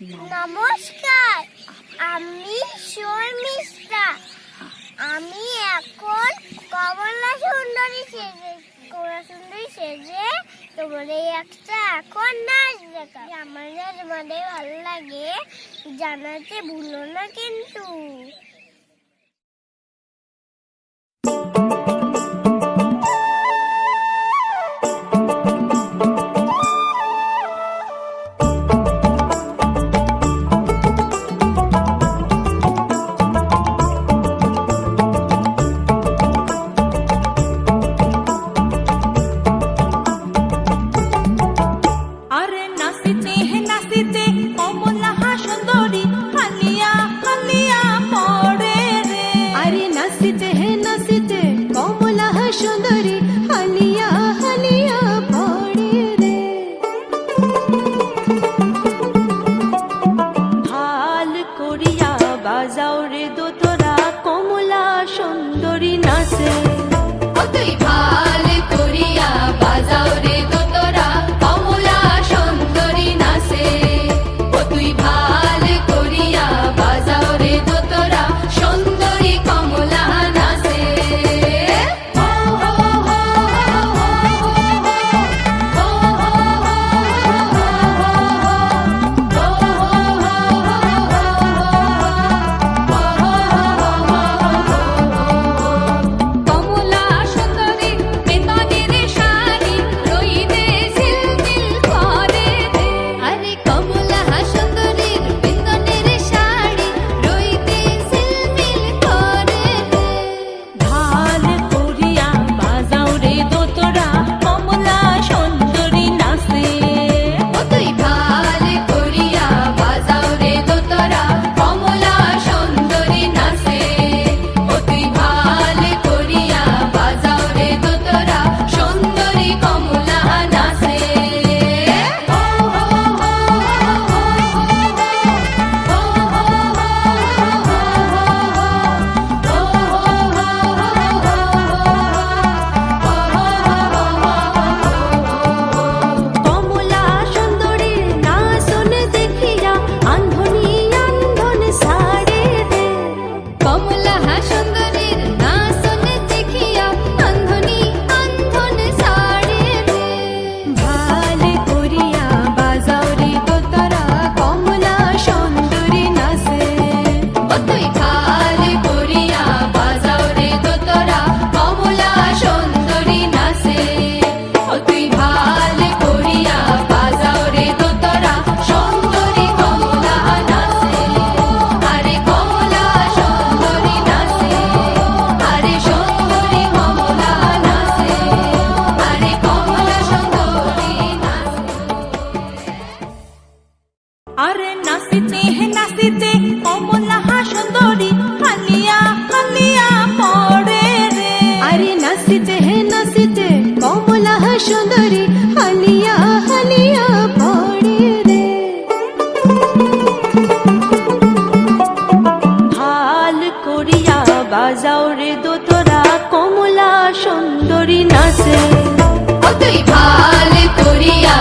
নমস্কার, আমি শর্মিষ্ঠা। আমি এখন কমলা সুন্দরী সেজে, কমলা সুন্দরী সেজে তোমাদের একটা এখন নাচ দেখা আমাদের তোমাদের ভালো লাগে, জানাতে ভুলো না কিন্তু। আরে নাচিতে হে নাচিতে অমলা সুন্দরী হালিয়া হালিয়া পড়ে রে। আরে নাচিতে হে নাচিতে অমলা সুন্দরী হালিয়া হালিয়া পড়ে রে। ভালো করিয়া বাজাও রে দোতরা কমলা সুন্দরী নাচে। অতই ভালো করিয়া